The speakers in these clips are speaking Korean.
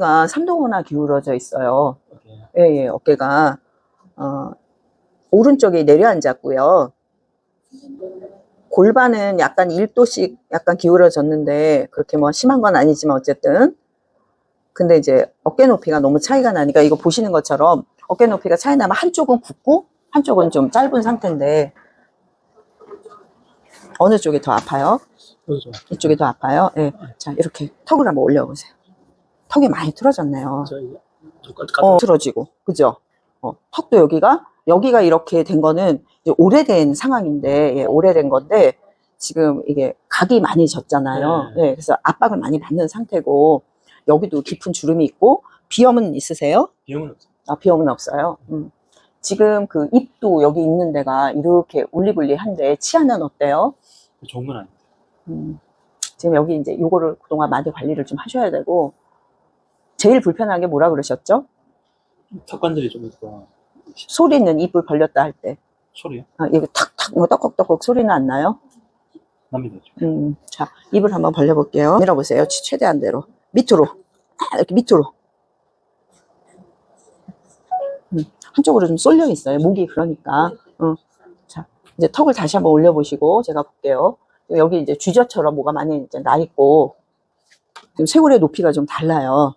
가 삼도거나 기울어져 있어요. 예, 예, 어깨가 어, 오른쪽에 내려앉았고요. 골반은 약간 1도씩 약간 기울어졌는데 그렇게 뭐 심한 건 아니지만 어쨌든 근데 이제 어깨 높이가 너무 차이가 나니까 이거 보시는 것처럼 어깨 높이가 차이 나면 한쪽은 굽고 한쪽은 좀 짧은 상태인데 어느 쪽이 더 아파요? 좀. 이쪽이 더 아파요? 예. 자, 이렇게 턱을 한번 올려보세요. 턱이 많이 틀어졌네요. 어, 깔- 틀어지고. 그죠? 어, 턱도 여기가, 여기가 이렇게 된 거는 오래된 상황인데, 예, 오래된 건데, 지금 이게 각이 많이 졌잖아요. 네. 예, 그래서 압박을 많이 받는 상태고, 여기도 깊은 주름이 있고, 비염은 있으세요? 비용은 없어. 아, 비염은 없어요. 음. 지금 그 입도 여기 있는 데가 이렇게 울리불리한데, 치아는 어때요? 좋은 건 아닌데. 음, 지금 여기 이제 요거를 그동안 많이 관리를 좀 하셔야 되고, 제일 불편한 게 뭐라 그러셨죠? 턱관절이 좀 있고 소리는 입을 벌렸다 할 때. 소리요? 아, 여기 탁탁, 뭐 떡걱떡걱 소리는 안 나요? 납니다. 좀. 음, 자, 입을 한번 벌려볼게요. 밀어보세요. 최- 최대한 대로. 밑으로. 아, 이렇게 밑으로. 음, 한쪽으로 좀 쏠려 있어요. 목이 그러니까. 어. 자, 이제 턱을 다시 한번 올려보시고, 제가 볼게요. 여기 이제 쥐젖처럼 뭐가 많이 이제 나 있고, 지금 쇄골의 높이가 좀 달라요.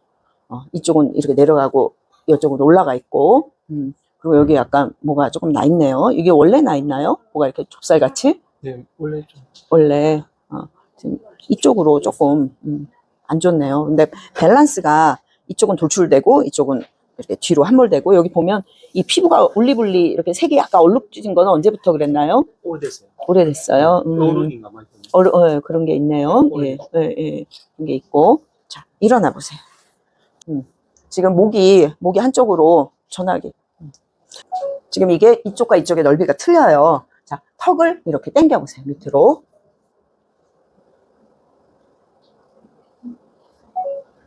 어, 이쪽은 이렇게 내려가고, 이쪽은 올라가 있고, 음, 그리고 여기 약간 뭐가 조금 나 있네요. 이게 원래 나 있나요? 뭐가 이렇게 좁쌀같이? 네, 원래 좀 원래 어, 지금 이쪽으로 조금 음, 안 좋네요. 근데 밸런스가 이쪽은 돌출되고 이쪽은 이렇게 뒤로 함몰되고 여기 보면 이 피부가 울리불리 이렇게 색이 약간 얼룩진 거는 언제부터 그랬나요? 오래됐어요. 오래됐어요. 음, 어른인가 막. 어르, 어, 그런 게 있네요. 예, 예, 예, 그런 게 있고 자 일어나 보세요. 음, 지금 목이 목이 한쪽으로 전하게 음. 지금 이게 이쪽과 이쪽의 넓이가 틀려요. 자 턱을 이렇게 당겨 보세요 밑으로.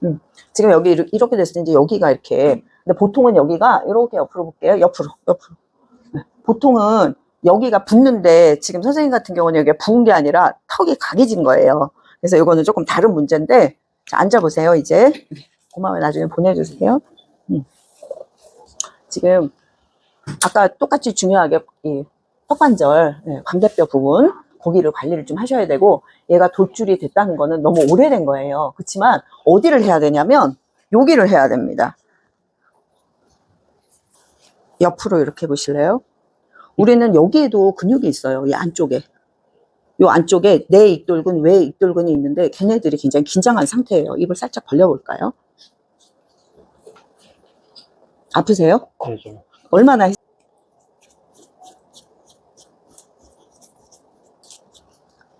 음, 지금 여기 이렇게- 됐을 때 이제 여기가 이렇게 근데 보통은 여기가 이렇게 옆으로 볼게요. 옆으로 옆으로. 네, 보통은 여기가 붓는데 지금 선생님 같은 경우는 여기가 부은 게 아니라 턱이 각이진 거예요. 그래서 이거는 조금 다른 문제인데 자, 앉아보세요 이제 고마워요 나중에 보내주세요. 음. 지금 아까 똑같이 중요하게 이 턱관절 예, 광대뼈 부분 거기를 관리를 좀 하셔야 되고 얘가 돌줄이 됐다는 거는 너무 오래된 거예요. 그렇지만 어디를 해야 되냐면 여기를 해야 됩니다. 옆으로 이렇게 보실래요? 우리는 여기에도 근육이 있어요. 이 안쪽에. 요 안쪽에 내 익돌근, 외 익돌근이 있는데 걔네들이 굉장히 긴장한 상태예요. 입을 살짝 벌려볼까요? 아프세요? 네, 좀. 얼마나 했...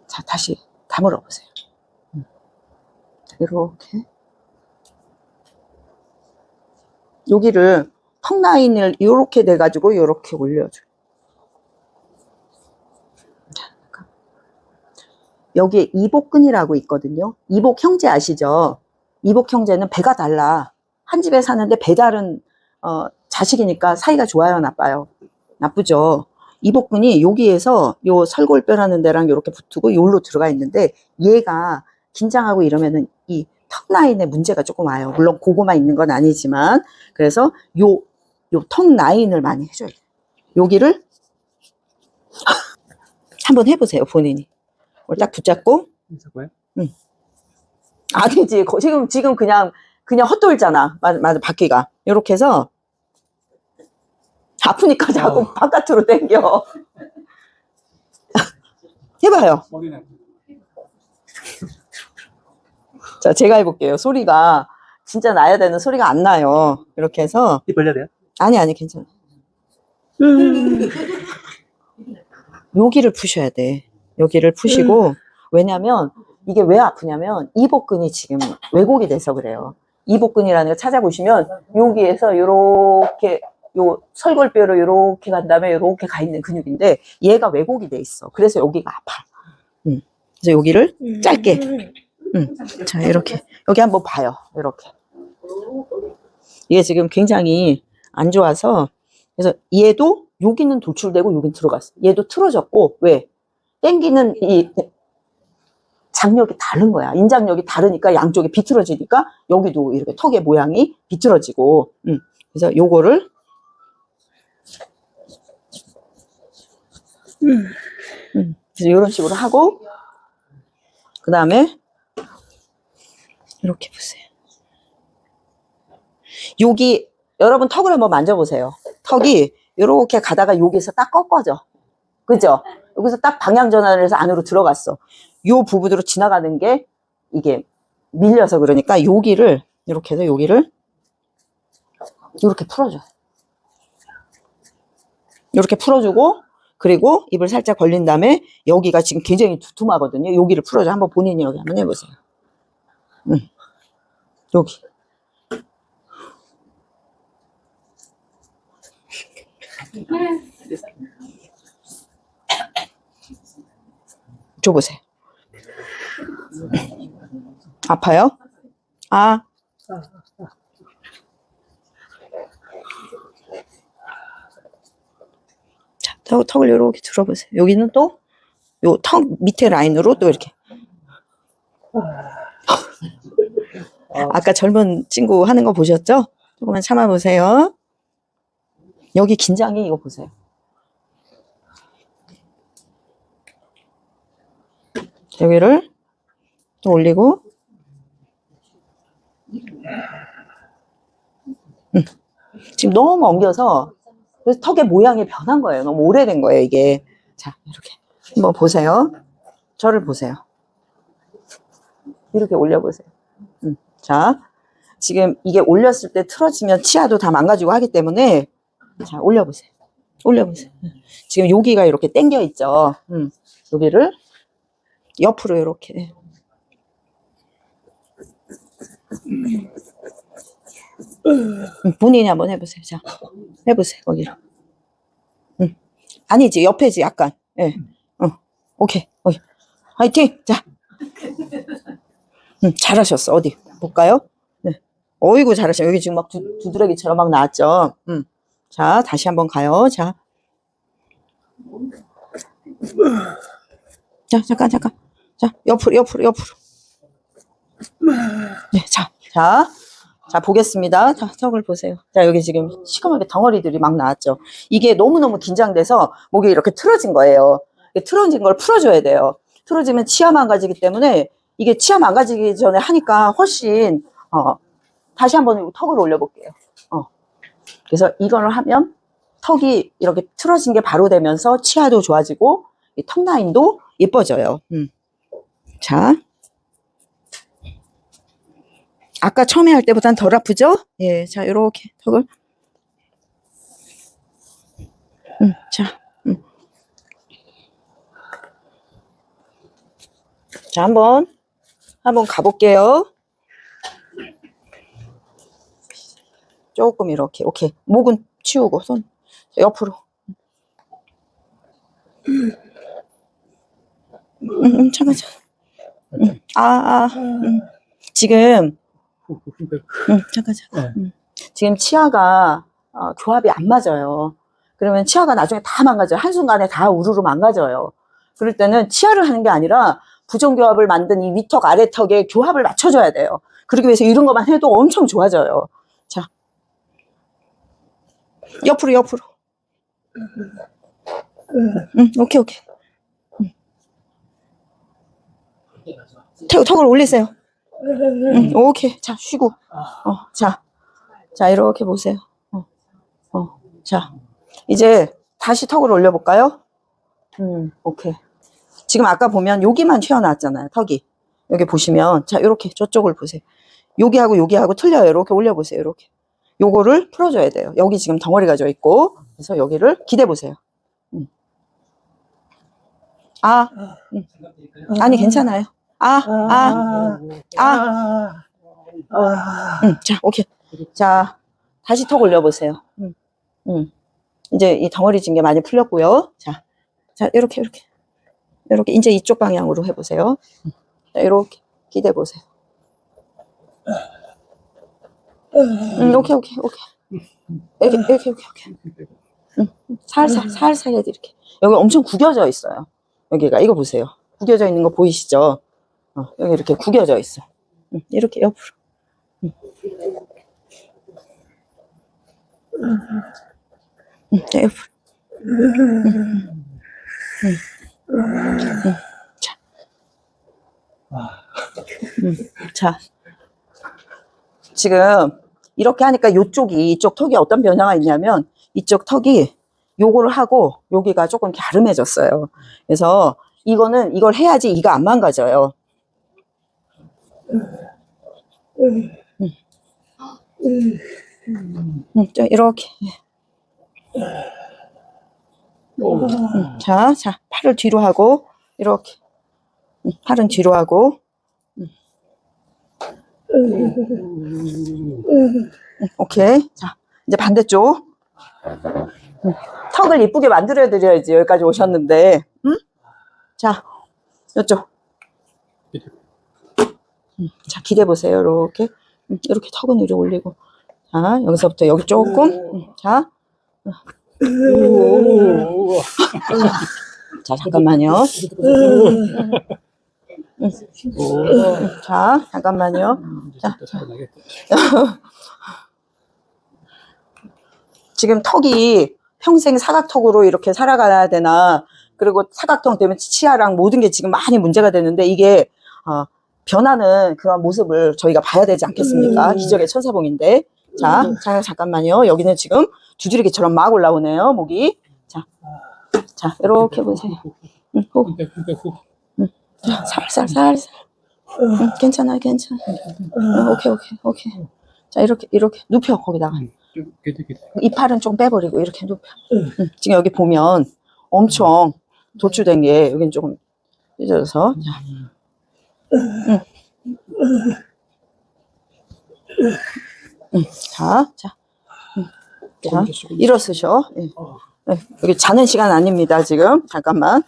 자, 다시 다물어 보세요. 음. 이렇게. 여기를 턱 라인을 이렇게 돼가지고 이렇게 올려줘. 여기에 이복근이라고 있거든요. 이복 형제 아시죠? 이복 형제는 배가 달라. 한 집에 사는데 배달은 어, 자식이니까 사이가 좋아요, 나빠요? 나쁘죠. 이복근이 여기에서 요 설골뼈라는 데랑 이렇게 붙고 요로 들어가 있는데 얘가 긴장하고 이러면은 이 턱 라인에 문제가 조금 와요. 물론 고구만 있는 건 아니지만 그래서 요 요 턱 라인을 많이 해줘야 돼요. 여기를 한번 해보세요, 본인이. 딱 붙잡고 있었고요. 아니지. 거- 지금, 지금 그냥, 그냥 헛돌잖아. 맞아, 맞아, 바퀴가. 이렇게 해서, 아프니까 자꾸 어. 바깥으로 당겨. 해봐요. 자, 제가 해볼게요. 소리가, 진짜 나야 되는 소리가 안 나요. 이렇게 해서, 입 벌려야 돼요? 아니, 아니, 괜찮아. 여기를 푸셔야 돼. 여기를 푸시고, 왜냐면, 이게 왜 아프냐면, 이복근이 지금 왜곡이 돼서 그래요. 이복근이라는 거 찾아보시면, 여기에서 요렇게, 요 설골뼈로 요렇게 간 다음에 요렇게 가 있는 근육인데, 얘가 왜곡이 돼 있어. 그래서 여기가 아파. 음. 그래서 여기를 짧게. 음. 자, 이렇게. 여기 한번 봐요. 이렇게. 이게 지금 굉장히 안 좋아서, 그래서 얘도 여기는 돌출되고 여긴 들어갔어. 얘도 틀어졌고, 왜? 땡기는 이 장력이 다른 거야. 인장력이 다르니까 양쪽이 비틀어지니까 여기도 이렇게 턱의 모양이 비틀어지고. 음. 그래서 요거를 음. 이런 식으로 하고 그 다음에 이렇게 보세요. 여기 여러분 턱을 한번 만져보세요. 턱이 이렇게 가다가 여기서 딱 꺾어져. 그죠? 여기서 딱 방향 전환을 해서 안으로 들어갔어. 요 부분으로 지나가는 게 이게 밀려서 그러니까 여기를 이렇게 해서 여기를 이렇게 풀어줘. 이렇게 풀어주고 그리고 입을 살짝 벌린 다음에 여기가 지금 굉장히 두툼하거든요. 여기를 풀어줘. 한번 본인이 여기 한번 해보세요. 음. 여기. 줘보세요. 아파요? 아. 턱, 턱을 이렇게 들어보세요. 여기는 또, 요 턱 밑에 라인으로 또 이렇게. 아까 젊은 친구 하는 거 보셨죠? 조금만 참아보세요. 여기 긴장이 이거 보세요. 여기를 또 올리고 음. 지금 너무 엉겨서 그래서 턱의 모양이 변한 거예요. 너무 오래된 거예요, 이게. 자, 이렇게 한번 보세요. 저를 보세요. 이렇게 올려보세요. 음. 자, 지금 이게 올렸을 때 틀어지면 치아도 다 망가지고 하기 때문에 자, 올려보세요. 올려보세요. 음. 지금 여기가 이렇게 당겨 있죠. 음. 여기를 옆으로 이렇게. 음, 본인이 한번 해보세요. 자, 해보세요. 거기로. 음. 아니지, 옆에지, 약간. 예. 어, 오케이. 오케이. 화이팅! 자. 음, 잘하셨어. 어디? 볼까요? 네. 어이구, 잘하셨어. 여기 지금 막 두, 두드러기처럼 막 나왔죠? 음. 자, 다시 한번 가요. 자. 자, 잠깐, 잠깐. 자, 옆으로, 옆으로, 옆으로. 네, 자, 자, 자, 보겠습니다. 자, 턱을 보세요. 자, 여기 지금 시커멓게 덩어리들이 막 나왔죠. 이게 너무너무 긴장돼서 목이 이렇게 틀어진 거예요. 틀어진 걸 풀어줘야 돼요. 틀어지면 치아 망가지기 때문에 이게 치아 망가지기 전에 하니까 훨씬, 어, 다시 한번 턱을 올려볼게요. 어. 그래서 이걸 하면 턱이 이렇게 틀어진 게 바로 되면서 치아도 좋아지고 이턱 라인도 예뻐져요. 음. 자. 아까 처음에 할 때보단 덜 아프죠? 예, 자, 요렇게 턱을. 음, 자, 음. 자, 한번, 한번 가볼게요. 조금 이렇게, 오케이. 목은 치우고, 손, 자, 옆으로. 음, 음, 잠깐, 잠깐. 음, 아, 아, 음. 지금, 음, 잠깐, 잠깐. 네. 음. 지금 치아가 어, 조합이 안 맞아요. 그러면 치아가 나중에 다 망가져요. 한순간에 다 우르르 망가져요. 그럴 때는 치아를 하는 게 아니라 부정교합을 만든 이 위턱, 아래턱의 교합을 맞춰줘야 돼요. 그러기 위해서 이런 것만 해도 엄청 좋아져요. 자. 옆으로, 옆으로. 응, 오케이, 오케이. 응. 턱, 턱을 올리세요. 응, 오케이. 자, 쉬고. 어, 자. 자, 이렇게 보세요. 어, 어. 자. 이제 다시 턱을 올려볼까요? 음, 오케이. 지금 아까 보면 여기만 튀어나왔잖아요. 턱이. 여기 보시면. 자, 이렇게 저쪽을 보세요. 여기하고 여기하고 틀려요. 이렇게 올려보세요. 이렇게. 요거를 풀어줘야 돼요. 여기 지금 덩어리가 져 있고. 그래서 여기를 기대보세요. 음. 아, 음. 아니, 괜찮아요. 아, 아, 아. 아. 음, 자, 오케이. 자, 다시 턱 올려보세요. 음, 음. 이제 이 덩어리 진 게 많이 풀렸고요. 자, 자, 이렇게, 이렇게. 이렇게, 이제 이쪽 방향으로 해보세요. 음. 자, 이렇게 기대 보세요. 음, 오케이, 오케이, 오케이. 이렇게, 이렇게, 이렇게, 이렇게. 음, 살살, 살살 해드릴게. 여기 엄청 구겨져 있어요. 여기가, 이거 보세요. 구겨져 있는 거 보이시죠? 어, 여기 이렇게 구겨져 있어. 응, 이렇게 옆으로. 응. 응, 자, 옆으로. 자, 지금 이렇게 하니까 이쪽이 이쪽 턱이 어떤 변화가 있냐면 이쪽 턱이 요거를 하고 여기가 조금 갸름해졌어요. 그래서 이거는 이걸 해야지 이가 안 망가져요. 음, 자, 이렇게. 음, 자, 자, 팔을 뒤로 하고 이렇게. 음, 팔은 뒤로 하고. 음. 음, 오케이. 자, 이제 반대쪽. 음, 턱을 이쁘게 만들어 드려야지 여기까지 오셨는데. 음? 자, 이쪽. 음, 자, 기대 보세요. 이렇게. 음, 이렇게 턱은 위로 올리고. 자, 여기서부터 여기 조금. 음, 자, 오. 자, 잠깐만요. 자, 잠깐만요. 자, 지금 턱이 평생 사각턱으로 이렇게 살아가야 되나, 그리고 사각턱 때문에 치아랑 모든 게 지금 많이 문제가 되는데, 이게, 어, 변하는 그런 모습을 저희가 봐야 되지 않겠습니까? 기적의 천사봉인데. 자, 자, 잠깐만요. 여기는 지금 두드리기처럼 막 올라오네요, 목이. 자, 자, 이렇게 보세요. 응, 호. 자, 살살, 살살. 응, 괜찮아, 괜찮아. 응, 오케이, 오케이, 오케이. 자, 이렇게, 이렇게 눕혀, 거기다가. 이 팔은 좀 빼버리고 이렇게 눕혀. 응, 지금 여기 보면 엄청 도출된 게 여기는 조금 찢어져서. 자. 응. 응, 자, 자. 응. 자, 일어서셔. 예. 네, 여기 자는 시간 아닙니다, 지금. 잠깐만.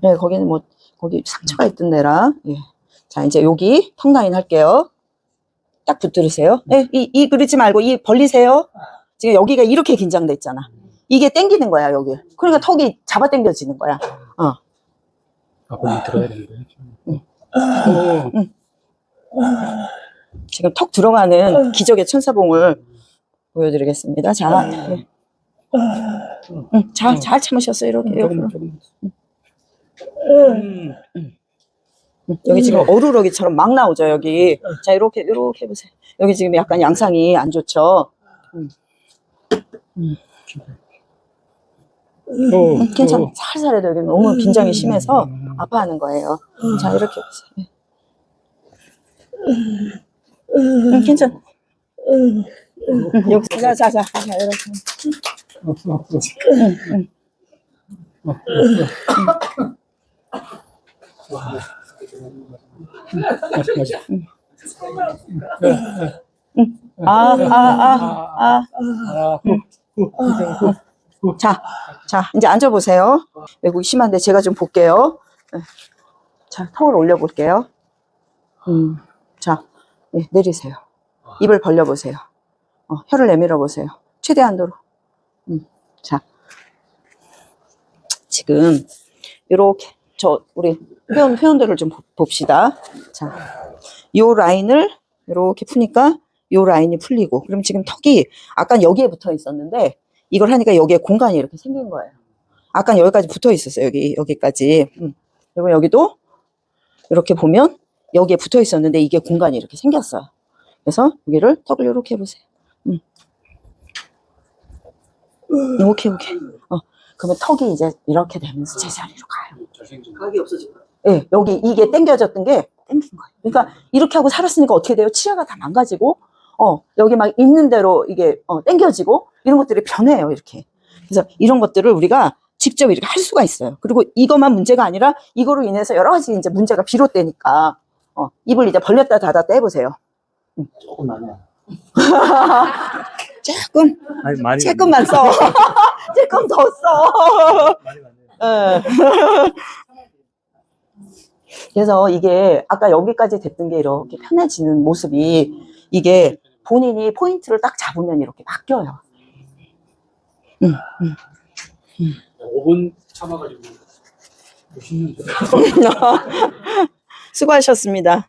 네, 거기는 뭐, 거기 상처가 있던 데라. 예. 자, 이제 여기 턱 라인 할게요. 딱 붙들으세요. 네, 이, 이 그러지 말고 이 벌리세요. 지금 여기가 이렇게 긴장돼 있잖아. 이게 땡기는 거야, 여기. 그러니까 턱이 잡아 당겨지는 거야. 어. 아, 거기 들어야 되는데. 오. 지금 턱 들어가는 기적의 천사봉을 보여드리겠습니다. 자, 예. 응, 잘, 잘 참으셨어요, 이렇게. 옆으로. 조금, 조금. 응, 여기 지금 어루러기처럼 막 나오죠, 여기. 자, 이렇게, 이렇게 해보세요. 여기 지금 약간 양상이 안 좋죠. 오. 응, 괜찮아. 살살 해도 여기 너무 긴장이 심해서 아파하는 거예요. 자, 이렇게 보세요. 응, 괜찮아. 응, 여기, 자, 자, 자, 자, 이렇게. 맞아, 맞아. 아, 아, 아, 아. 아, 후, 후, 후, 후. 자, 자, 이제 앉아보세요. 외국이 심한데 제가 좀 볼게요. 네. 자, 턱을 올려볼게요. 음, 자, 네, 내리세요. 입을 벌려보세요. 어, 혀를 내밀어 보세요. 최대한도로. 음, 자, 지금 이렇게 저 우리 회원 회원들을 좀 보- 봅시다. 자, 요 라인을 이렇게 푸니까 요 라인이 풀리고, 그럼 지금 턱이 아까 여기에 붙어 있었는데 이걸 하니까 여기에 공간이 이렇게 생긴 거예요. 아까 여기까지 붙어 있었어요. 여기 여기까지. 음. 그리고 여기도 이렇게 보면 여기에 붙어 있었는데 이게 공간이 이렇게 생겼어요. 그래서 여기를 턱을 이렇게 해보세요. 음. 오케이 오케이. 어 그러면 턱이 이제 이렇게 되면서 제 자리로 가요. 잘생긴. 각이 없어질 거야. 예, 여기 이게 당겨졌던 게 당긴 거예요. 그러니까 이렇게 하고 살았으니까 어떻게 돼요? 치아가 다 망가지고, 어, 여기 막 있는 대로 이게 어, 당겨지고 이런 것들이 변해요, 이렇게. 그래서 이런 것들을 우리가 직접 이렇게 할 수가 있어요. 그리고 이것만 문제가 아니라 이거로 인해서 여러 가지 이제 문제가 비롯되니까, 어, 입을 이제 벌렸다 닫았다 해보세요. 조금 나네. 조금, 아니, 많이. 조금만 써. 조금 더 써. 예. 그래서 이게 아까 여기까지 됐던 게 이렇게 편해지는 모습이 이게 본인이 포인트를 딱 잡으면 이렇게 바뀌어요. 5분 참아가지고 90년 전. 수고하셨습니다.